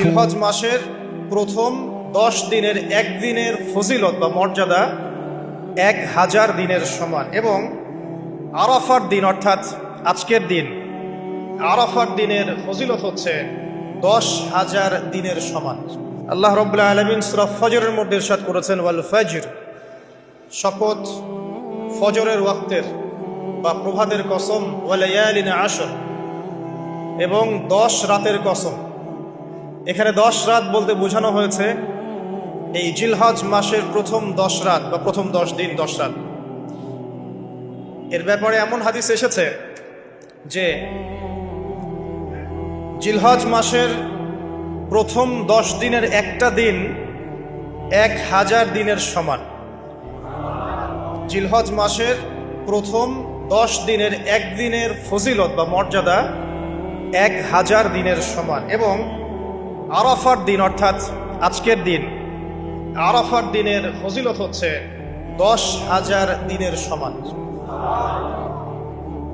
জিলহজ মাসের প্রথম দশ দিনের একদিনের ফজিলত বা মর্যাদা এক হাজার দিনের সমান এবং আরাফার দিন, অর্থাৎ আজকের দিন, আরাফার দিনের ফজিলত হচ্ছে দশ হাজার দিনের সমান। আল্লাহ রব্লা আলমিন সুরফ ফজরের মধ্যে ইরশাদ করেছেন, ওয়াল ফজর, শপথ ফজরের ওয়াক্তের বা প্রভাতের কসম ওয়ালায়ালিন আসর এবং দশ রাতের কসম। এখানে দশ রাত বলতে বোঝানো হয়েছে, এই জিলহজ মাসের প্রথম দশ রাত বা প্রথম দশ দিন, দশ রাত। এর ব্যাপারে এমন হাদিস এসেছে যে জিলহজ মাসের প্রথম দশ দিনের একটা দিন এক হাজার দিনের সমান। জিলহজ মাসের প্রথম দশ দিনের একদিনের ফজিলত বা মর্যাদা এক হাজার দিনের সমান এবং আরাফার দিন, অর্থাৎ আজকের দিন। আরাফার দিনের ফজিলত হচ্ছে দশ হাজার দিনের সমান।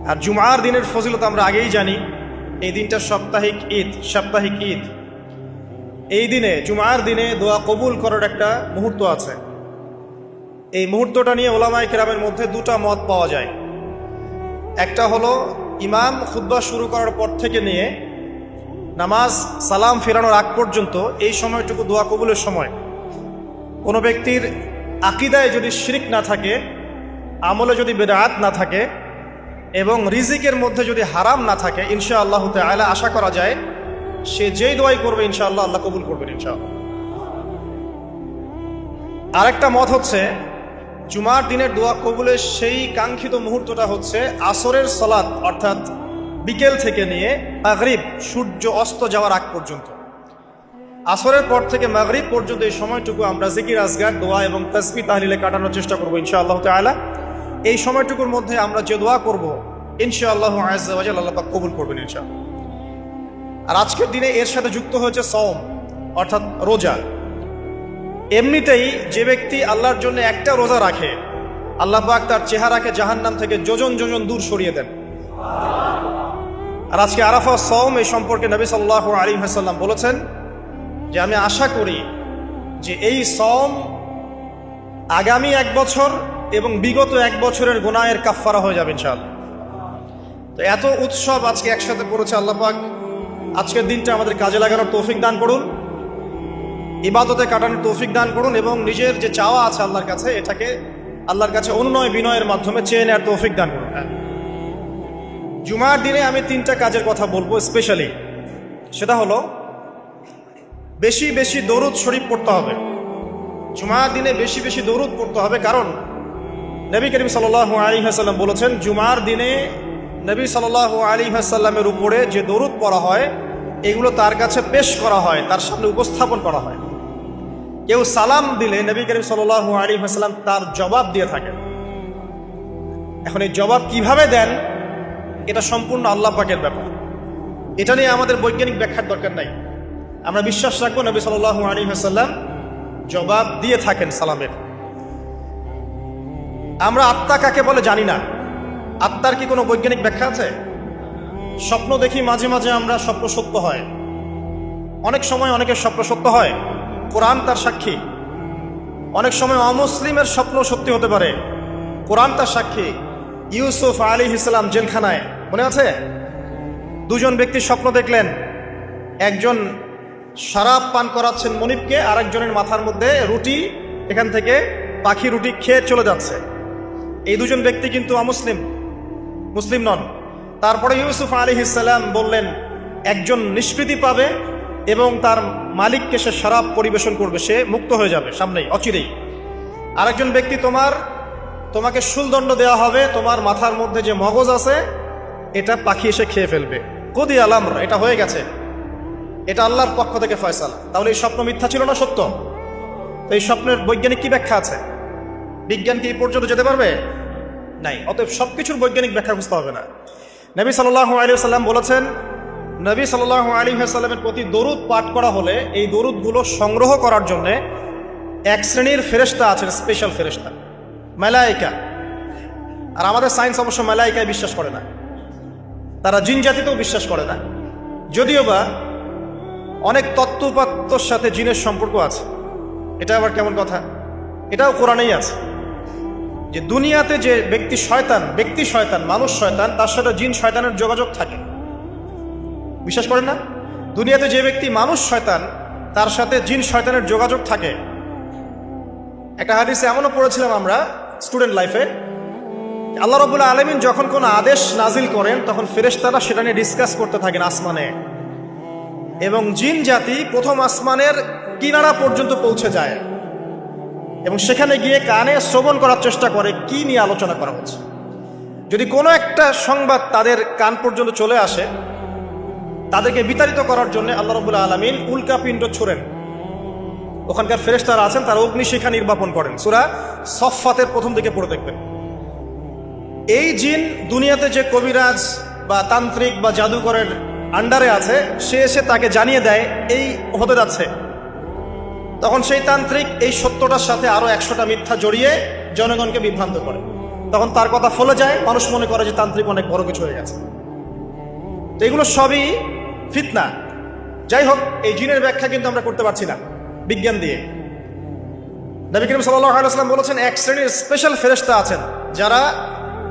আর জুমার দিনের ফজিলত আমরা আগেই জানি, এই দিনটা সাপ্তাহিক ঈদ সাপ্তাহিক ঈদ। এই দিনে, জুমার দিনে দোয়া কবুল করার একটা মুহূর্ত আছে। এই মুহূর্তটা নিয়ে ওলামাই কেরামের মধ্যে দুটা মত পাওয়া যায়। একটা হলো, ইমাম খুদ্া শুরু করার পর থেকে নিয়ে নামাজ, সালাম ফেরানোর আগ পর্যন্ত এই সময়টুকু দোয়া কবুলের সময়। কোনো ব্যক্তির আকিদায় যদি শিরিক না থাকে, আমলে যদি বেদাত না থাকে, এবং রিজিকের মধ্যে যদি হারাম না থাকে ইনশা আল্লাহ তালা আশা করা যায়, সে যেই দোয়াই করবে, ইনশাআল্লাহ আল্লাহ কবুল করবেন, ইনশাআল্লাহ। আরেকটা মত হচ্ছে, জুমার দিনের দোয়া কবুলের সেই কাঙ্ক্ষিত মুহূর্তটা হচ্ছে আসরের সলাদ অর্থাৎ বিকেল থেকে নিয়ে মাগরিব, সূর্য অস্ত যাওয়ার আগ পর্যন্ত। আসরের পর থেকে মাগরিব পর্যন্ত এই সময়টুকু আমরা জিকির, আজগার, দোয়া এবং তসবি তাহলিলে কাটানোর চেষ্টা করব ইনশাআল্লাহ তালা এই সময়টুকুর মধ্যে আমরা যে দোয়া করব, ইনশাআল্লাহ আয়াজ আল্লাহ কবুল করবেন ইনশাআল্লাহ। আর আজকের দিনে এর সাথে যুক্ত হয়েছে সওম, অর্থাৎ রোজা। এমনিতেই যে ব্যক্তি আল্লাহর জন্য একটা রোজা রাখে, আল্লাহ পাক তার চেহারাকে জাহান্নাম থেকে যোজন যোজন দূর সরিয়ে দেন। আর আজকে আরাফা সওম এই সম্পর্কে নবী সাল্লাহ আলী হাসাল্লাম বলেছেন যে আমি আশা করি যে এই সম আগামী এক বছর এবং বিগত এক বছরের গোনায়ের কাফফারা হয়ে যাবে ইনশাআল্লাহ তো এত উৎসব আজকে একসাথে পড়েছে আল্লাহ পাক আজকের দিনটা আমাদের কাজে লাগানোর তৌফিক দান করুন, ইবাদতে কাটানোর তৌফিক দান করুন এবং নিজের যে চাওয়া আছে আল্লাহর কাছে, এটাকে আল্লাহর কাছে অনুনয় বিনয়ের মাধ্যমে চেয়ে নেওয়ার তৌফিক দান করুন। জুমার দিনে আমি তিনটা কাজের কথা বলব স্পেশালি। সেটা হলো, বেশি বেশি দরুদ শরীফ পড়তে হবে। জুমার দিনে বেশি বেশি দরুদ পড়তে হবে, কারণ নবী করিম সাল আলী হাসাল্লাম বলেছেন, জুমার দিনে নবী সাল আলী হাসাল্লামের উপরে যে দরুদ পড়া হয়, এগুলো তার কাছে পেশ করা হয়, তার সামনে উপস্থাপন করা হয়। কেউ সালাম দিলে নবী করিম সাল আলী হাসাল্লাম তার জবাব দিয়ে থাকেন। এখন এই জবাব কীভাবে দেন? এটা সম্পূর্ণ আল্লাহ পাকের ব্যাপার। এটা নিয়ে আমাদের বৈজ্ঞানিক ব্যাখ্যার দরকার নাই। আমরা বিশ্বাস রাখব নবী সাল আলী হাসাল্লাম জবাব দিয়ে থাকেন সালামের। আমরা আত্মা কাকে বলে জানি না। আত্মার কি কোনো বৈজ্ঞানিক ব্যাখ্যা আছে? স্বপ্ন দেখি মাঝে মাঝে আমরা স্বপ্ন সত্য হয়। অনেক সময় অনেকের স্বপ্ন সত্য হয়। কোরআন তার সাক্ষী। অনেক সময় অমুসলিমের স্বপ্ন সত্যি হতে পারে। কোরআন তার সাক্ষী। ইউসুফ আলী ইসলাম জেলখানায় মনে আছে? দুজন ব্যক্তি স্বপ্ন দেখলেন। একজন শরাব পান করাচ্ছেন মনিবকে আর একজনের মাথার মধ্যে রুটি, এখান থেকে পাখি রুটি খেয়ে চলে যাচ্ছে। এই দুজন ব্যক্তি কিন্তু অমুসলিম, মুসলিম নন। তারপরে ইউসুফ আলী ইসাল্লাম বললেন, একজন নিষ্কৃতি পাবে এবং তার মালিককে সে শরাব পরিবেশন করবে, সে মুক্ত হয়ে যাবে সামনেই, অচিরেই। আরেকজন ব্যক্তি, তোমার, তোমাকে শুলদণ্ড দেওয়া হবে, তোমার মাথার মধ্যে যে মগজ আছে এটা পাখি এসে খেয়ে ফেলবে। কদি আলাম এটা হয়ে গেছে। এটা আল্লাহর পক্ষ থেকে ফয়সাল। তাহলে এই স্বপ্ন মিথ্যা ছিল না সত্য? তো এই স্বপ্নের বৈজ্ঞানিক কি ব্যাখ্যা আছে? বিজ্ঞান কি এই পর্যন্ত যেতে পারবে? নাই। অতএব সব কিছুর বৈজ্ঞানিক ব্যাখ্যা বুঝতে হবে না। নবী সাল্লাহ আলী সাল্লাম বলেছেন, নবী সাল্লাহ আলী সাল্লামের প্রতি দরুদ পাঠ করা হলে এই দরুদগুলো সংগ্রহ করার জন্যে এক শ্রেণির ফেরেস্তা আছেন স্পেশাল ফেরেস্তা মেলাইকা। আর আমাদের সায়েন্স অবশ্য মেলাইকায় বিশ্বাস করে না। তারা জিন জাতিতেও বিশ্বাস করে না। যদিও বা অনেক তত্ত্বপাত্তর সাথে জিনের সম্পর্ক আছে। এটা আবার কেমন কথা? এটাও কোরআনেই আছে। যে দুনিয়াতে যে ব্যক্তি শয়তান ব্যক্তি শয়তান, মানুষ শয়তান, তার সাথে জিন শয়তানের যোগাযোগ থাকে। বিশ্বাস করেন না? দুনিয়াতে যে ব্যক্তি মানুষ শয়তান, তার সাথে জিন শয়তানের যোগাযোগ থাকে। একটা হাদিসে এমনও পড়েছিলাম আমরা, স্টুডেন্ট লাইফে আল্লাহ রবুল্লা আলমিন যখন কোনো আদেশ নাজিল করেন, তখন ফেরেশতারা সেটা নিয়ে ডিসকাস করতে থাকেন আসমানে। এবং জিন জাতি প্রথম আসমানের কিনারা পর্যন্ত পৌঁছে যায়। এবং সেখানে গিয়ে কানে শ্রবণ করার চেষ্টা করে, কি নিয়ে আলোচনা করা হচ্ছে। যদি কোনো একটা সংবাদ তাদের কান পর্যন্ত চলে আসে, তাদেরকে বিতাড়িত করার জন্য আল্লাহ রবুল্লা আলমিন উল্কাপিণ্ড ছোড়েন। ওখানকার ফেরেশতারা আছেন, তারা অগ্নিশিখা নির্বাপন করেন। সুরা সফাতের প্রথম দিকে পড়ে দেখবেন। এই জিন দুনিয়াতে যে কবিরাজ বা তান্ত্রিক বা জাদুকরের আন্ডারে আছে, সে এসে তাকে জানিয়ে দেয়, এই হতে যাচ্ছে। তখন সেই তান্ত্রিক এই সত্যটার সাথে আরও একশোটা মিথ্যা জড়িয়ে জনগণকে বিভ্রান্ত করে। তখন তার কথা ফলে যায়, মানুষ মনে করে যে তান্ত্রিক অনেক বড় কিছু হয়ে গেছে। তো এগুলো সবই ফিতনা। যাই হোক, এই জিনের ব্যাখ্যা কিন্তু আমরা করতে পারছি না, বিজ্ঞান দিয়ে। নবী করিম সাল্লাম বলেছেন, এক শ্রেণির স্পেশাল ফেরেস্তা আছেন, যারা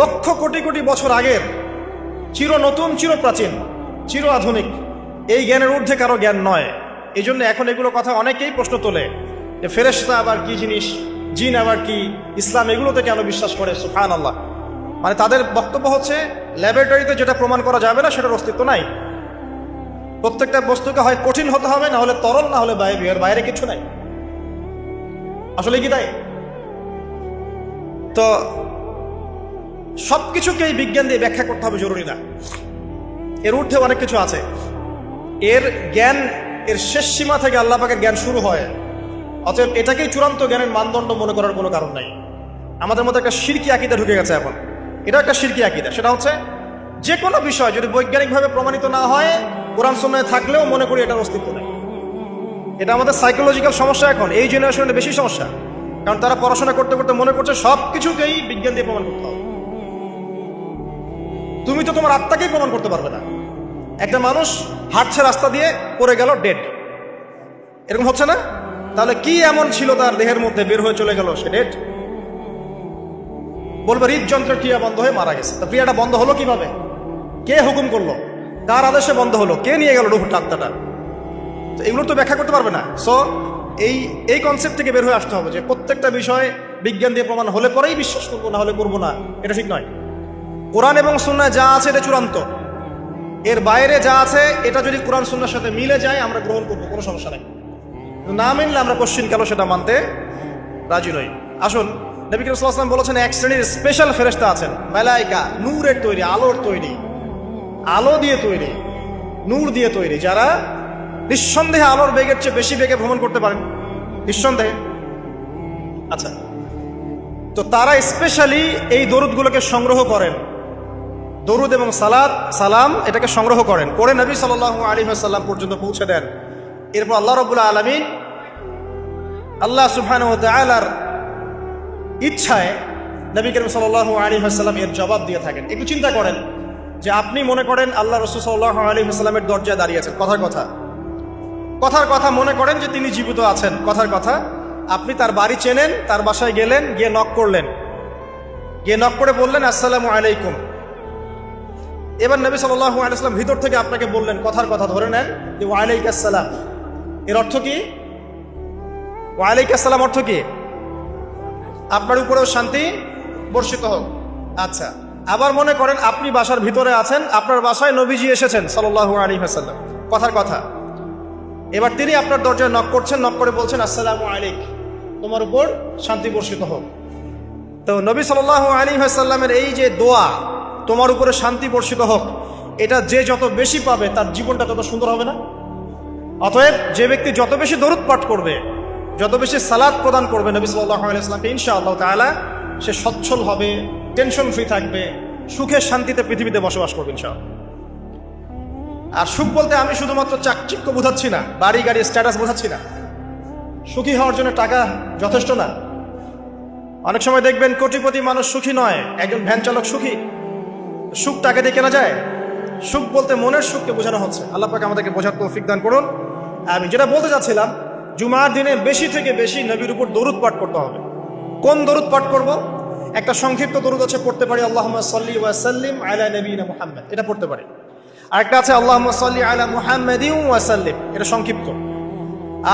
লক্ষ কোটি কোটি বছর আগের চির নতুন, চির প্রাচীন, চির আধুনিক। এই জ্ঞানের ঊর্ধ্বে কারও জ্ঞান নয়। এই জন্য এখন এগুলো কথা অনেকেই প্রশ্ন তোলে যে ফেরেশতা আবার কি জিনিস, জিন আবার কি, ইসলাম এগুলোতে কেন বিশ্বাস করে? সুফান আল্লাহ মানে তাদের বক্তব্য হচ্ছে, ল্যাবরেটরিতে যেটা প্রমাণ করা যাবে না, সেটার অস্তিত্ব নাই। প্রত্যেকটা বস্তুকে হয় কঠিন হতে হবে, না হলে তরল, না হলে বাইরে এর বাইরে কিছু নাই। আসলে কি তাই? তো সব কিছুকেই বিজ্ঞান দিয়ে ব্যাখ্যা করতে হবে জরুরি না। এর ঊর্ধ্বে অনেক কিছু আছে। এর জ্ঞান, এর শেষ সীমা থেকে আল্লাহ পাকের জ্ঞান শুরু হয়। অতএব এটাকেই চূড়ান্ত জ্ঞানের মানদণ্ড মনে করার কোনো কারণ নাই। আমাদের মধ্যে একটা শিরকি আকিদা ঢুকে গেছে এখন। এটা একটা শিরকি আকিদা। সেটা হচ্ছে যে কোনো বিষয় যদি বৈজ্ঞানিকভাবে প্রমাণিত না হয়, কোরআন সময়ে থাকলেও মনে করি এটার অস্তিত্ব নেই। এটা আমাদের সাইকোলজিক্যাল সমস্যা এখন, এই জেনারেশনের বেশি সমস্যা। কারণ তারা পড়াশোনা করতে করতে মনে করছে সব কিছুকেই বিজ্ঞান দিয়ে প্রমাণ করতে হবে। তুমি তো তোমার আত্মাকেই প্রমাণ করতে পারবে না। একটা মানুষ হাঁটছে রাস্তা দিয়ে, পড়ে গেল ডেড এরকম হচ্ছে না? তাহলে কি এমন ছিল তার দেহের মধ্যে বের হয়ে চলে গেল, সে ডেড বলবে, হৃদযন্ত্রের ক্রিয়া বন্ধ হয়ে মারা গেছে। তা ক্রিয়াটা বন্ধ হলো কীভাবে? কে হুকুম করল? কার আদেশে বন্ধ হলো? কে নিয়ে গেল রুহুর আত্মাটা তো এগুলো তো ব্যাখ্যা করতে পারবে না। সো এই এই কনসেপ্ট থেকে বের হয়ে আসতে হবে যে প্রত্যেকটা বিষয় বিজ্ঞান দিয়ে প্রমাণ হলে পরেই বিশ্বাস করব, না হলে করব না। এটা ঠিক নয়। কোরআন এবং সুন্নায় যা আছে এটা চূড়ান্ত। এর বাইরে যা আছে, এটা যদি কোরআন সুন্নার সাথে মিলে যায়, আমরা গ্রহণ করব, কোনো সমস্যা নেই। না মিললে আমরা কোশ্চিন কেন সেটা মানতে রাজি নই। আসুন, নবী করিম বলেছেন, এক শ্রেণির স্পেশাল ফেরেস্তা আছেন, মেলাইকা, নূরের তৈরি, আলোর তৈরি, আলো দিয়ে তৈরি, নূর দিয়ে তৈরি, যারা নিঃসন্দেহে আলোর বেগের চেয়ে বেশি বেগে ভ্রমণ করতে পারেন। নিঃসন্দেহে। আচ্ছা তো তারা স্পেশালি এই দরুদগুলোকে সংগ্রহ করেন। দরুদ এবং সালাদ সালাম এটাকে সংগ্রহ করেন। করে নবী সাল আলী সাল্লাম পর্যন্ত পৌঁছে দেন। এরপর আল্লাহ রবুল্লা আলমিন আল্লাহ সুফান আলার ইচ্ছায় নবী করিম সাল আলী সাল্লাম এর জবাব দিয়ে থাকেন। একটু চিন্তা করেন যে আপনি মনে করেন আল্লাহ রসুল সাল্লাহ আলী সাল্লামের দরজায় দাঁড়িয়ে আছেন কথার কথা। কথার কথা মনে করেন যে তিনি জীবিত আছেন। কথার কথা, আপনি তার বাড়ি চেনেন, তার বাসায় গেলেন, গিয়ে নক করলেন। গিয়ে নক করে বললেন, আসসালামু আলাইকুম। এবার নবী সাল্লাহ আলাইসলাম ভিতর থেকে আপনাকে বললেন, কথার কথা ধরে নেন যে ওয়ালাইক আসসালাম এর অর্থ কি? ওয়ালাইক আসসালাম অর্থ কি? আপনার উপরেও শান্তি বর্ষিত হোক। আচ্ছা আবার মনে করেন আপনি বাসার ভিতরে আছেন, আপনার বাসায় নবীজি এসেছেন সাল্লাহ আলী হাসাল্লাম কথার কথা। এবার তিনি আপনার দরজায় নক করছেন নক করে বলছেন, আসসালামু আলাইক। তোমার উপর শান্তি বর্ষিত হোক। তো নবী সাল্লাহ আলী সাল্লামের এই যে দোয়া তোমার উপরে শান্তি বর্ষিত হোক। এটা যে যত বেশি পাবে, তার জীবনটা তত সুন্দর হবে না? অতএব যে ব্যক্তি যত বেশি দরুদ পাঠ করবে, যত বেশি সালাদ প্রদান করবে নবী সাল্লাহ আলাইসলামকে ইনশা আল্লাহ তালা সে সচ্ছল হবে, টেনশন ফ্রি থাকবে, সুখে শান্তিতে পৃথিবীতে বসবাস করবে ইনশাআল্লাহ। আর সুখ বলতে আমি শুধুমাত্র চাকচিক্য বোঝাচ্ছি না, বাড়ি, গাড়ি স্ট্যাটাস বোঝাচ্ছি না। সুখী হওয়ার জন্য টাকা যথেষ্ট না। অনেক সময় দেখবেন কোটিপতি মানুষ সুখী নয়, একজন ভ্যান চালক সুখী। সুখ টাকা দিয়ে কেনা যায়। সুখ বলতে মনের সুখকে বোঝানো হচ্ছে। আল্লাহ পাকে আমাদেরকে বোঝার তৌফিক দান করুন। আমি যেটা বলতে চাচ্ছিলাম, জুমার দিনে বেশি থেকে বেশি নবীর উপর দরুদ পাঠ করতে হবে। কোন দরুদ পাঠ করব? একটা সংক্ষিপ্ত দরুদ আছে, পড়তে পারি আল্লাহ সাল্লি ওয়াসাল্লিম আলা নবীনা মুহাম্মদ। এটা পড়তে পারি। আরেকটা আছে আল্লাহ সাল্লি আলা মুহাম্মদিউ ওয়াসাল্লিম এটা সংক্ষিপ্ত।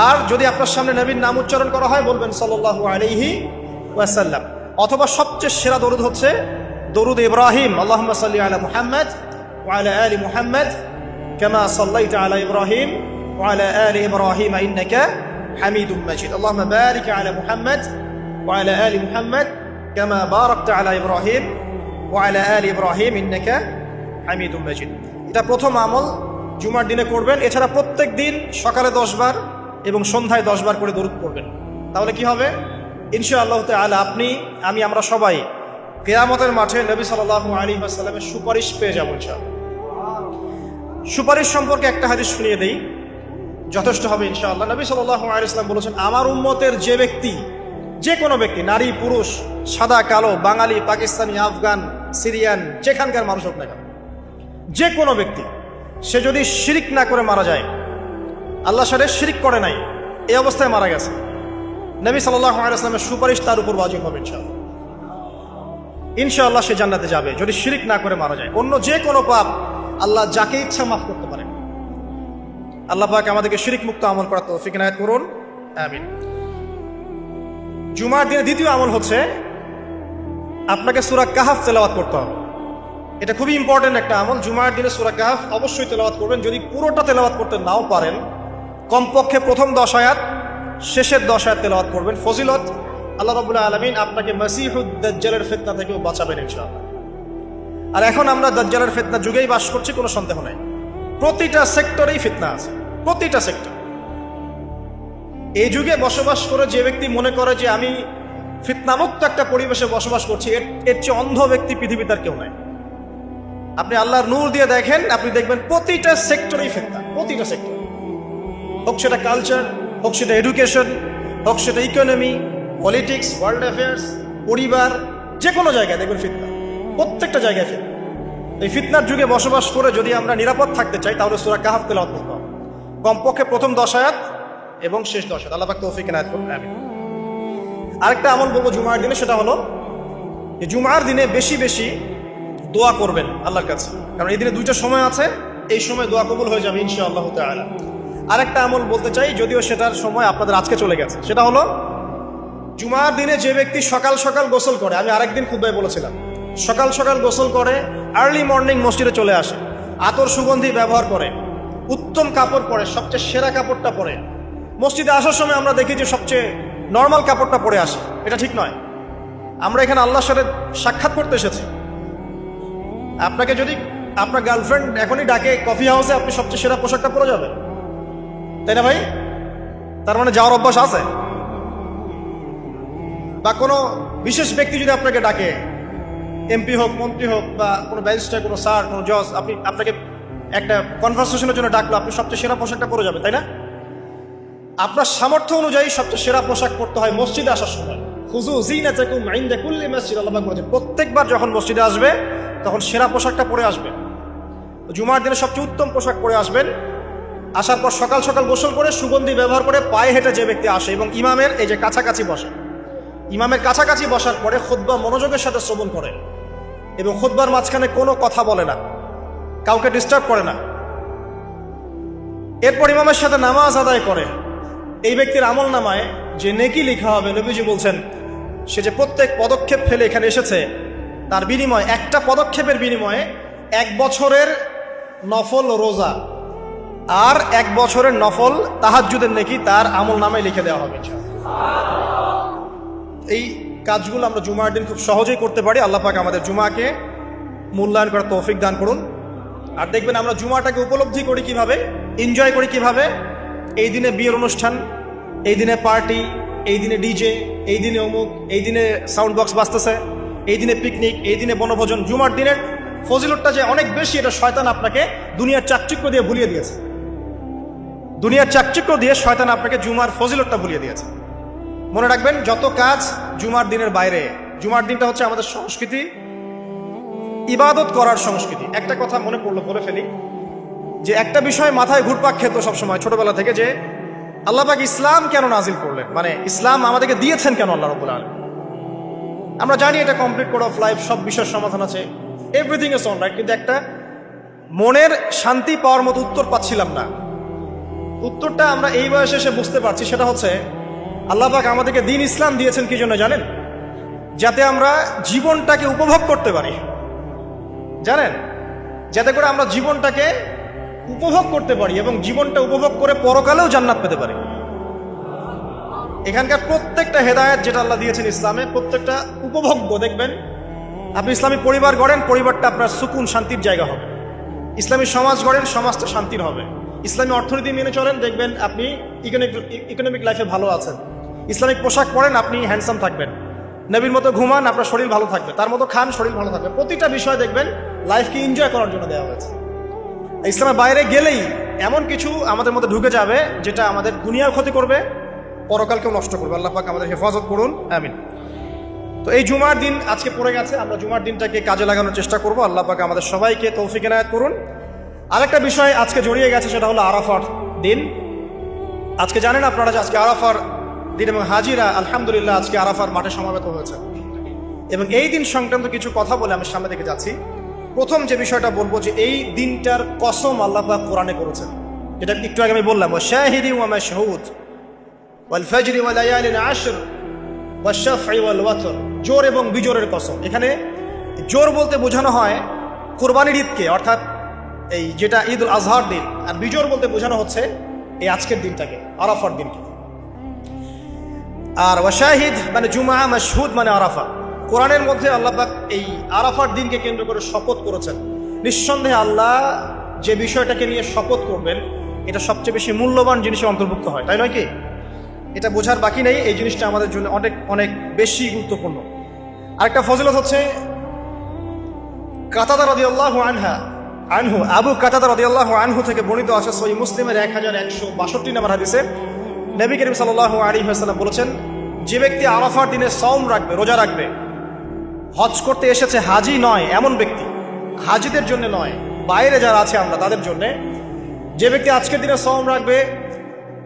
আর যদি আপনার সামনে নবীর নাম উচ্চারণ করা হয়, বলবেন সাল্লাল্লাহু আলাইহি ওয়াসাল্লাম অথবা সবচেয়ে সেরা দরুদ হচ্ছে দরুদ ইব্রাহিম, আল্লাহুম্মা সাল্লি আলা মুহাম্মদ ওয়া আলা মুহাম্মদ কামা সাল্লাইতা আলা ইব্রাহিম ওয়া আলা ইব্রাহিম ইন্নাকা আল্লাহুম্মা বারিক আলা মুহাম্মদ ওয়া আলা আলি মুহাম্মদ কামা বারাকতা আলা ইব্রাহিম ওয়া আলা আলি ইব্রাহিম ইন্নাকা হামিদুম মাজিদ। এটা প্রথম আমল, জুমার দিনে করবেন। এছাড়া প্রত্যেক দিন সকালে দশ বার এবং সন্ধ্যায় দশ বার করে দরুদ পড়বেন। তাহলে কি হবে? ইনশা আল্লাহ তালা আপনি, আমি, আমরা সবাই কেয়ামতের মাঠে নবী সাল আলী আসাল্লামের সুপারিশ পেয়ে যাব সুপারিশ সম্পর্কে একটা হাদিস শুনিয়ে দেই। যথেষ্ট হবে ইনশাআল্লাহ। নবী সাল্লাহ আলী ইসলাম বলেছেন, আমার উম্মতের যে ব্যক্তি যে কোনো ব্যক্তি, নারী, পুরুষ, সাদা, কালো, বাঙালি, পাকিস্তানি, আফগান, সিরিয়ান, যেখানকার মানুষ হোক না কেন যে কোনো ব্যক্তি, সে যদি শিরিক না করে মারা যায়, আল্লাহ সাথে শিরিক করে নাই, এই অবস্থায় মারা গেছে। নবী সাল্লাহ আলাইসলামের সুপারিশ তার উপর ওয়াজিব হবে ইনশাআল্লাহ। ইনশাআল্লাহ সে জান্নাতে যাবে, যদি শিরিক না করে মারা যায়। অন্য যে কোনো পাপ আল্লাহ যাকে ইচ্ছা মাফ করতে পারেন। আল্লাহ পাক আমাদেরকে শিরিক মুক্ত আমল করার তৌফিক নায়ত করুন। আমিন। জুমার দিনে দ্বিতীয় আমল হচ্ছে আপনাকে সুরা কাহাফ তেলাওয়াত করতে হবে। এটা খুবই ইম্পর্টেন্ট একটা আমল। জুমার দিনে সুরা কাহাফ অবশ্যই তেলাওয়াত করবেন। যদি পুরোটা তেলাওয়াত করতে নাও পারেন, কমপক্ষে প্রথম দশ আয়াত, শেষের দশ আয়াত তেলাওয়াত করবেন। ফজিলত আল্লাহ রবুল্লাহ আলমিন আপনাকে মাসিহুদ্দাজ্জালের ফেতনা থেকেও বাঁচাবেন ইনশাআল্লাহ। আর এখন আমরা দাজ্জালের ফেতনা যুগেই বাস করছি, কোনো সন্দেহ নাই। প্রতিটা সেক্টরেই ফিতনা আছে, প্রতিটা সেক্টর। এই যুগে বসবাস করে যে ব্যক্তি মনে করে যে আমি ফিতনামুক্ত একটা পরিবেশে বসবাস করছি, এর এর চেয়ে অন্ধ ব্যক্তি পৃথিবী তার কেউ নাই। আপনি আল্লাহর নূর দিয়ে দেখেন, আপনি দেখবেন প্রতিটা সেক্টরেই ফিতনা, প্রতিটা সেক্টর। হোক সেটা কালচার হোক সেটা এডুকেশন হোক সেটা ইকোনমি পলিটিক্স ওয়ার্ল্ড অ্যাফেয়ার্স পরিবার যে কোনো জায়গায় দেখবেন ফিতনা। প্রত্যেকটা জায়গায় ফিতনা। এই ফিতনার যুগে বসবাস করে যদি আমরা নিরাপদ থাকতে চাই, তাহলে সুরা কাহাফ তেলাওয়াত করতে কমপক্ষে প্রথম দশায়াত এবং শেষ দশায়াত আল্লাহ পাক তৌফিক এনায়েত করুন। আমিন। আরেকটা আমল বলব জুমার দিনে, সেটা হলো যে জুমার দিনে বেশি বেশি দোয়া করবেন আল্লাহর কাছে। কারণ এই দিনে দুইটা সময় আছে, এই সময় দোয়া কবুল হয়ে যাবে ইনশা আল্লাহ তাআলা। আরেকটা আমল বলতে চাই, যদিও সেটার সময় আপনাদের আজকে চলে গেছে। সেটা হলো জুমার দিনে যে ব্যক্তি সকাল সকাল গোসল করে, আমি আরেকদিন খুব বলেছিলাম, সকাল সকাল গোসল করে আর্লি মর্নিং মসজিদে চলে আসে, আতর সুগন্ধি ব্যবহার করে, উত্তম কাপড় পরে, সবচেয়ে সেরা কাপড়টা পরে। মসজিদে আসার সময় আমরা দেখি যে সবচেয়ে নর্মাল কাপড়টা পরে আসে, এটা ঠিক নয়। আমরা এখানে আল্লাহর সাথে সাক্ষাৎ করতে এসেছি। আপনাকে যদি আপনার গার্লফ্রেন্ড এখনই ডাকে কফি হাউসে আপনি সবচেয়ে সেরা পোশাকটা পরে যাবেন। তাই না ভাই? তার মানে যাওয়ার অভ্যাস আছে? বা কোনো বিশেষ ব্যক্তি যদি আপনাকে ডাকে এমপি হোক, মন্ত্রী হোক বা কোনো ব্যারিস্টার কোনো স্যার কোনো জজ, আপনি, আপনাকে একটা কনভারসেশনের জন্য ডাকলো, আপনি সবচেয়ে সেরা পোশাকটা পরে যাবেন, তাই না? আপনার সামর্থ্য অনুযায়ী সবচেয়ে সেরা পোশাক পরতে হয় মসজিদে আসার সময়। খুজু জিনাতাকুম মসজিদ, আল্লাহ বলেছেন প্রত্যেকবার যখন মসজিদে আসবে, তখন সেরা পোশাকটা পরে আসবে জুমার দিনে সবচেয়ে উত্তম পোশাক পরে আসবেন। আসার পর সকাল সকাল গোসল করে, সুগন্ধি ব্যবহার করে পায়ে হেঁটে যে ব্যক্তি আসে এবং ইমামের এই যে কাছাকাছি বসে ইমামের কাছাকাছি বসার পরে খুদ্া মনোযোগের সাথে শ্রবণ করে এবং খুদ্বার মাঝখানে কোনো কথা বলে না, কাউকে ডিস্টার্ব করে না। এরপর ইমামের সাথে নামাজ আদায় করে। এই ব্যক্তির আমল নামায় যে নেকি লিখা হবে, নবীজি বলছেন, সে যে প্রত্যেক পদক্ষেপ ফেলে এখানে এসেছে, তার বিনিময়ে, একটা পদক্ষেপের বিনিময়ে এক বছরের নফল রোজা আর এক বছরের নফল তাহাজুদের নেকি তার আমল নামায় লিখে দেওয়া হবে এই কাজগুলো আমরা জুমার দিন খুব সহজেই করতে পারি। আল্লাহ পাক আমাদের জুমাকে মূল্যায়ন করার তৌফিক দান করুন। আর দেখবেন আমরা জুমাটাকে উপলব্ধি করি কীভাবে এনজয় করি কীভাবে? এই দিনে বিয়ের অনুষ্ঠান, এই দিনে পার্টি এই দিনে ডিজে এই দিনে অমুক, এই দিনে সাউন্ড বক্স বাজতেছে, এই দিনে পিকনিক এই দিনে বনভোজন। জুমার দিনের ফজিলতটা যে অনেক বেশি, এটা শয়তান আপনাকে দুনিয়ার চাকচিক্য দিয়ে ভুলিয়ে দিয়েছে। দুনিয়ার চাকচিক্য দিয়ে শয়তান আপনাকে জুমার ফজিলতটা ভুলিয়ে দিয়েছে। মনে রাখবেন, যত কাজ জুমার দিনের বাইরে, জুমার দিনটা হচ্ছে আমাদের সংস্কৃতি, ইবাদত করার সংস্কৃতি। একটা কথা মনে পড়ল, বলে ফেলি, যে একটা বিষয় মাথায় ঘুরপাক খেত সবসময় ছোটবেলা থেকে যে আল্লাহবাক ইসলাম কেন নাজিল করলেন? মানে ইসলাম আমাদেরকে দিয়েছেন কেন আল্লাহ আলম আমরা জানি এটা কমপ্লিট কোড অফ লাইফ সব বিষয়ের সমাধান আছে। এভরিথিং ইজ অন রাইট কিন্তু একটা মনের শান্তি পাওয়ার মতো উত্তর পাচ্ছিলাম না। উত্তরটা আমরা এই বয়সে এসে বুঝতে পারছি, সেটা হচ্ছে আল্লাহবাক আমাদেরকে দিন ইসলাম দিয়েছেন কি জন্য জানেন? যাতে আমরা জীবনটাকে উপভোগ করতে পারি। জানেন? যাতে করে আমরা জীবনটাকে উপভোগ করতে পারি এবং জীবনটা উপভোগ করে পরকালেও জান্নাত পেতে পারি। এখানকার প্রত্যেকটা হেদায়েত যেটা আল্লাহ দিয়েছেন ইসলামে, প্রত্যেকটা উপভোগ্য, দেখবেন? আপনি ইসলামী পরিবার গড়েন, পরিবারটা আপনার সুকুন, শান্তির জায়গা হবে। ইসলামী সমাজ গড়েন, সমাজটা শান্তির হবে। ইসলামী অর্থনীতি মেনে চলেন, দেখবেন আপনি ইকোনমিক ইকোনমিক লাইফে ভালো আছেন। ইসলামিক পোশাক পরেন, আপনি হ্যান্ডসাম থাকবেন। নবীর মতো ঘুমান, আপনার শরীর ভালো থাকবে। তার মতো খান, শরীর ভালো থাকবে। প্রতিটা বিষয় দেখবেন লাইফকে এনজয় করার জন্য দেওয়া হয়েছে। ইসলামের বাইরে গেলেই এমন কিছু আমাদের মধ্যে ঢুকে যাবে, যেটা আমাদের দুনিয়ার ক্ষতি করবে, পরকালকেও নষ্ট করবে। আল্লাহ পাক আমাদের হেফাজত করুন। আমিন। তো এই জুমার দিন আজকে পড়ে গেছে। আমরা জুমার দিনটাকে কাজে লাগানোর চেষ্টা করব। আল্লাহ পাক আমাদের সবাইকে তৌফিক এনায়ত করুন। আরেকটা বিষয় আজকে জড়িয়ে গেছে, সেটা হলো আরাফার দিন। আজকে জানেন আপনারা যে আজকে আরাফার দিন এবং হাজিরা, আলহামদুলিল্লাহ, আজকে আরাফার মাঠে সমাবেত হয়েছে। এবং এই দিন সংক্রান্ত কিছু কথা বলে আমি সামনে দিকে যাচ্ছি। প্রথম যে বিষয়টা বলব যে এই দিনটার কসম আল্লাহ কোরআনে করেছেন। এটা একটু আগে আমি বললাম শাহিদি ওয়া মাশহুদ, ওয়াল ফাজরি ওয়া লায়ালিন আশর, ওয়া শাফঈ ওয়াল ওয়াতর। জোর এবং বিজোরের কসম। এখানে জোর বলতে বোঝানো হয় কোরবানির ঈদকে, অর্থাৎ এই যেটা ঈদ উল আজহার দিন। আর বিজোর বলতে বোঝানো হচ্ছে এই আজকের দিনটাকে, আরাফার দিনকে। আর ওয়াশাহিদ মানে জুমা, মাশহুদ মানে আরাফা। কোরআনের মধ্যে আল্লাপাক এই আরাফার দিনকে কেন্দ্র করে শপথ করেছেন। নিঃসন্দেহে আল্লাহ যে বিষয়টাকে নিয়ে শপথ করবেন, এটা সবচেয়ে বেশি মূল্যবান জিনিসের অন্তর্ভুক্ত হয়, তাই নয় কি? এটা বোঝার বাকি নেই, এই জিনিসটা আমাদের জন্য অনেক অনেক বেশি গুরুত্বপূর্ণ। আরেকটা ফজিলত হচ্ছে, কাতাদা রদিয়াল্লাহু আনহা, আনহু, আবু কাতাদা আল্লাহ আনহু থেকে বর্ণিত আছে সই মুসলিমের এক হাজার একশো বাষট্টি নাম্বার হাদিসে। নবী করিম সাল্লাহ আলী হাসাল্লাম বলেছেন, যে ব্যক্তি আরাফার দিনে সম রাখবে, রোজা রাখবে, হজ করতে এসেছে হাজি নয়, এমন ব্যক্তি। হাজিদের জন্য নয়, বাইরে যারা আছে আমরা, তাদের জন্য। যে ব্যক্তি আজকের দিনে সম রাখবে,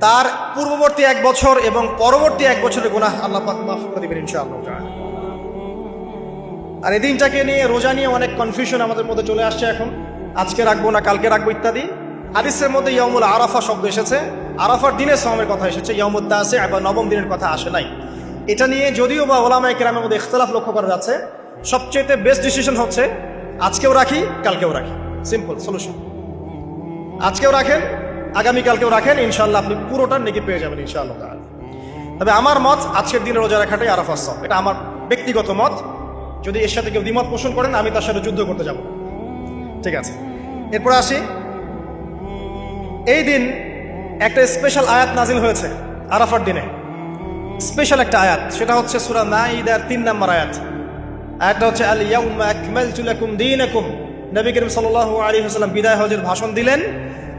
তার পূর্ববর্তী এক বছর এবং পরবর্তী এক বছরের গুনাহ আল্লাহ মাফ করে দিবেন ইনশাআল্লাহ। আর এই দিনটাকে নিয়ে, রোজা নিয়ে অনেক কনফিউশন আমাদের মধ্যে চলে আসছে এখন। আজকে রাখব না, কালকে রাখব ইত্যাদি। হাদিসের মধ্যে ইয়মুল আরাফা শব্দ এসেছে। আরাফার দিনের সমের কথা এসেছে ইয়মুদ্দা আছে বা নবম দিনের কথা আসে নাই। এটা নিয়ে যদিও বা ওলামায় কেরামের মধ্যে ইখতলাফ লক্ষ্য করা যাচ্ছে সবচেয়ে বেস্ট ডিসিশন হচ্ছে, আজকেও রাখি, কালকেও রাখি। সিম্পল সলিউশন আজকেও রাখেন আগামীকালকেও রাখেন ইনশাল্লাহ আপনি পুরোটার নেকি পেয়ে যাবেন, ইনশাআল্লাহ তবে আমার মত, আজকের দিনে রোজা রাখাটাই আরাফার সব। এটা আমার ব্যক্তিগত মত। যদি এর সাথে কেউ দ্বিমত পোষণ করেন, আমি তার সাথে যুদ্ধ করতে যাব। ঠিক আছে? এরপর আসি এই দিন একটা স্পেশাল আয়াত নাজিল হয়েছে, আরাফার দিনে। স্পেশাল একটা আয়াত, সেটা হচ্ছে সূরা নাঈদার তিন নম্বর আয়াত। আয়াতটা হচ্ছে আল ইয়াউমা আকমালতু লাকুম দীনাকুম। নবী করিম সাল্লাল্লাহু আলাইহি ওয়াসাল্লাম বিদায় হজের ভাষণ দিলেন,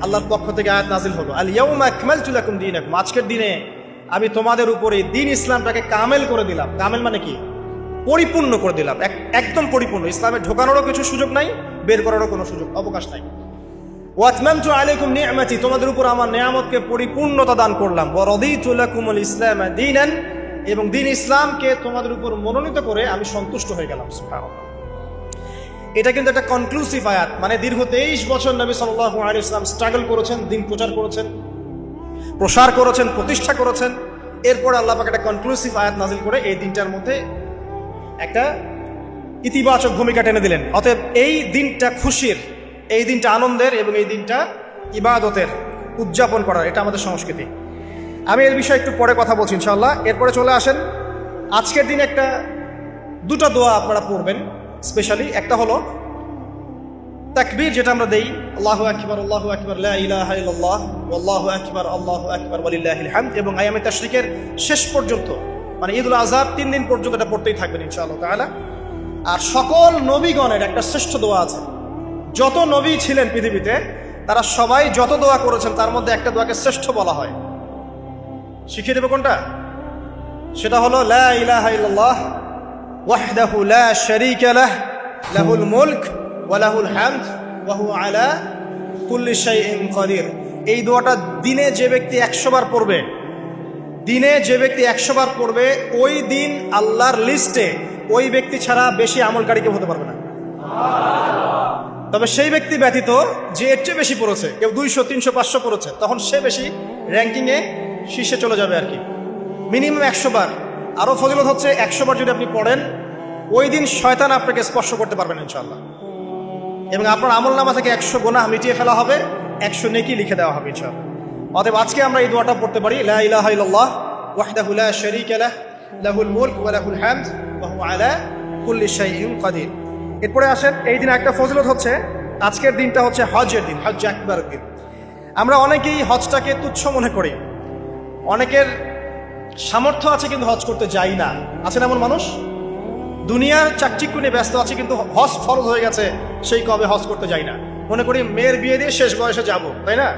আল্লাহর পক্ষ থেকে আয়াত নাজিল হলো আল ইয়াউমা আকমালতু লাকুম দীনাকুম। আজকের দিনে আমি তোমাদের উপরে দিন ইসলামটাকে কামেল করে দিলাম। কামেল মানে কি? পরিপূর্ণ করে দিলাম। এক- একদম পরিপূর্ণ। ইসলামে ঢোকানোরও কিছু সুযোগ নাই, বের করারও কোনো সুযোগ, অবকাশ নাই। ওয়াতমামতু আলাইকুম নি'মাতি তোমাদের উপর আমার নিয়ামতকে পরিপূর্ণতা দান করলাম। ওয়া রাদিতু লাকুমুল ইসলাম দীনান, এবং দিন ইসলামকে তোমাদের উপর মনোনীত করে আমি সন্তুষ্ট হয়ে গেলাম এটা কিন্তু একটা কনক্লুসিভ আয়াত মানে দীর্ঘ তেইশ বছর নবী সাল্লাল্লাহু আলাইহি ইসলাম স্ট্রাগল করেছেন, দিন প্রচার করেছেন, প্রসার করেছেন, প্রতিষ্ঠা করেছেন। এরপর আল্লাহ পাক একটা কনক্লুসিভ আয়াত নাজিল করে এই দিনটার মধ্যে একটা ইতিবাচক ভূমিকা টেনে দিলেন। অতএব এই দিনটা খুশির এই দিনটা আনন্দের এবং এই দিনটা ইবাদতের উদযাপন করার, এটা আমাদের সংস্কৃতি। আমি এর বিষয়ে একটু পরে কথা বলছি ইনশাল্লাহ এরপরে চলে আসেন। আজকের দিন একটা, দুটো দোয়া আপনারা পড়বেন, স্পেশালি একটা হলো তাকবীর, যেটা আমরা দেই, আল্লাহু আকবার আল্লাহু আকবার আল্লাহ আল্লাহু আকবার আল্লাহু আকবার হামদ, এবং আয়ামে তাশরিকের শেষ পর্যন্ত মানে ঈদুল আজহার তিন দিন পর্যন্ত এটা পড়তেই থাকবেন ইনশাআল্লাহ তাহলে আর সকল নবীগণের একটা শ্রেষ্ঠ দোয়া আছে। যত নবী ছিলেন পৃথিবীতে, তারা সবাই যত দোয়া করেছেন, তার মধ্যে একটা দোয়াকে শ্রেষ্ঠ বলা হয়। শিখিয়ে দেবে কোনটা? সেটা হলো, লা মুলক লাহুল এই দোয়াটা দিনে যে ব্যক্তি 100 বার পড়বে, দিনে যে ব্যক্তি 100 বার পড়বে, ওই দিন আল্লাহর লিস্টে ওই ব্যক্তি ছাড়া বেশি আমলকারী কেউ হতে পারবে না। তবে সেই ব্যক্তি ব্যতীত যে এর চেয়ে বেশি পড়েছে, কেউ দুইশো, তিনশো, পাঁচশো পড়েছে, তখন সে বেশি র্যাঙ্কিংয়ে শীর্ষে চলে যাবে আর কি। মিনিমাম একশো বার। আরও ফজিলত হচ্ছে একশো বার যদি আপনি পড়েন, ওই দিন শয়তান আপনাকে স্পর্শ করতে পারবেন ইনশাল্লাহ এবং আপনার আমল নামা থেকে একশো গোনা মিটিয়ে ফেলা হবে, একশো নেকি লিখে দেওয়া হবে ইনশাল্লাহ অতএব আজকে আমরা এই দোয়াটা পড়তে পারি, লা ইল্লাল্লাহ লাহুল মুলক ওয়া লাহুল কুল্লি শাইইন কাদির। এরপরে আসেন, এই দিন একটা ফজিলত হচ্ছে, আজকের দিনটা হচ্ছে হজের দিন হজ একবার দিন। আমরা অনেকেই হজটাকে তুচ্ছ মনে করি। অনেকের সামর্থ্য আছে কিন্তু হজ করতে যাই না। আছেন এমন মানুষ? দুনিয়ার চাকচিক্য ব্যস্ত আছে কিন্তু হজ ফরজ হয়ে গেছে, সেই কবে হজ করতে যাই না। মনে করি মেয়ের বিয়ে দিয়ে শেষ বয়সে যাব, তাই না?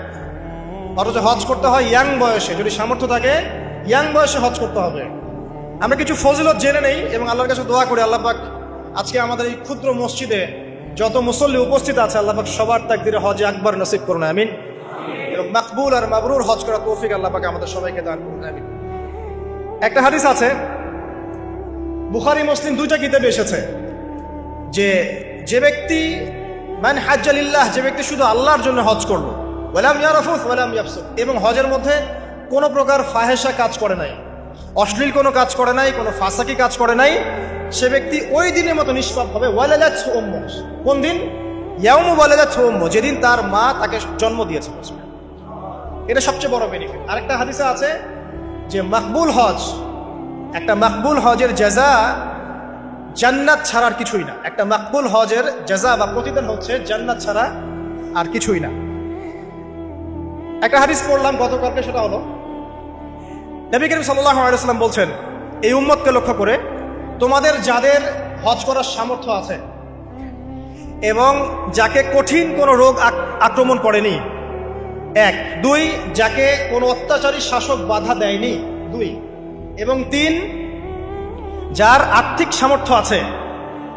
অথচ হজ করতে হয় ইয়াং বয়সে, যদি সামর্থ্য থাকে, ইয়াং বয়সে হজ করতে হবে। আমরা কিছু ফজিলত জেনে নেই এবং আল্লাহর কাছে দোয়া করি, আল্লাহ পাক আজকে আমাদের এই ক্ষুদ্র মসজিদে যত মুসল্লি উপস্থিত আছে, আল্লাহ সবার তাকদিরে হজে আকবর নসিব করুন, আমিন। এবং মাকবুল আর মাবরুর হজ করা তৌফিক আল্লাহ পাক আমাদের সবাইকে দান করুন, আমিন। একটা হাদিস আছে, বুখারি, মুসলিম দুইটা কিতাবে এসেছে যে যে ব্যক্তি, মান হাজ্জালিল্লাহ যে ব্যক্তি শুধু আল্লাহর জন্য হজ করল, ওয়ালাম ইয়ারফুফ ওয়ালাম ইয়াফসুক। এবং হজের মধ্যে কোনো প্রকার ফাহেসা কাজ করে নাই, অশ্লীল কোনো কাজ করে নাই, কোনো ফাঁসাকি কাজ করে নাই সে ব্যক্তি ওই দিনের মতো নিষ্পাপ হবে। ওয়ালালাত ওম্ম কোন দিন? ওম্ম যেদিন তার মা তাকে জন্ম দিয়েছে এটা সবচেয়ে বড় বেনিফিট আরেকটা হাদিসে আছে যে মাকবুল হজ, একটা মাকবুল হজের জাজা জান্নাত ছাড়ার কিছুই না। একটা মাকবুল হজের জাজা বা প্রতিদান হচ্ছে জান্নাত ছাড়া আর কিছুই না। একটা হাদিস পড়লাম গতকালকে, সেটা হলো, নবী করিম সাল্লাম বলছেন, এই উম্মতকে লক্ষ্য করে তোমাদের যাদের হজ করার সামর্থ্য আছে এবং যাকে কঠিন কোনো রোগ আক- আক্রমণ করেনি। এক, দুই, যাকে কোনো অত্যাচারী শাসক বাধা দেয়নি। দুই, এবং তিন, যার আর্থিক সামর্থ্য আছে,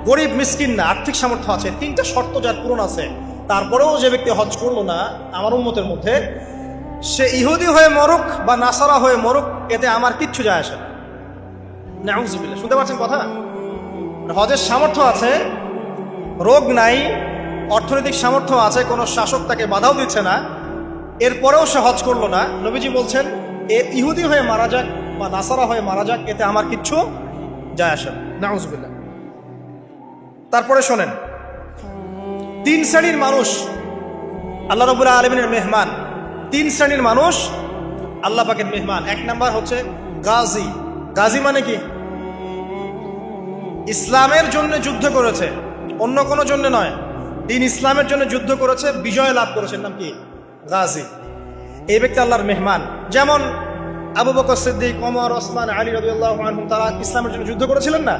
গরিব, মিসকিন না, আর্থিক সামর্থ্য আছে, তিনটা শর্ত যার পূরণ আছে। তারপরেও যে ব্যক্তি হজ করল না, আমার উন্মতের মধ্যে, সে ইহুদি হয়ে মরুক বা নাসারা হয়ে মরুক, এতে আমার কিচ্ছু যায় আসে না। নাউজুবিল্লাহ শুনতে পাচ্ছেন কথা? হজের সামর্থ্য আছে রোগ নাই অর্থনৈতিক সামর্থ্য আছে কোনো শাসক তাকে বাধাও দিচ্ছে না। এরপরেও সে হজ করল না। নবীজি বলছেন এ ইহুদি হয়ে মারা যাক বা নাসারা হয়ে মারা যাক এতে আমার কিচ্ছু যায় আসে না। নাউজুবিল্লাহ তারপরে শোনেন তিন শ্রেণির মানুষ আল্লাহ রবুল্লাহ আলমিনের মেহমান। তিন শ্রেণির মানুষ আল্লাহ পাকের মেহমান। এক নাম্বার হচ্ছে গাজী। গাজী মানে কি? ইসলামের জন্য যুদ্ধ করেছে। অন্য কোনো জন্য নয়। দিন ইসলামের জন্য যুদ্ধ করেছে, বিজয় লাভ করেছেন নাম কি? গাজী। এই ব্যক্তি আল্লাহর মেহমান। যেমন আবু বকর সিদ্দিক, ওমর, ওসমান, আলী আনহুম, তারা ইসলামের জন্য যুদ্ধ করেছিলেন না?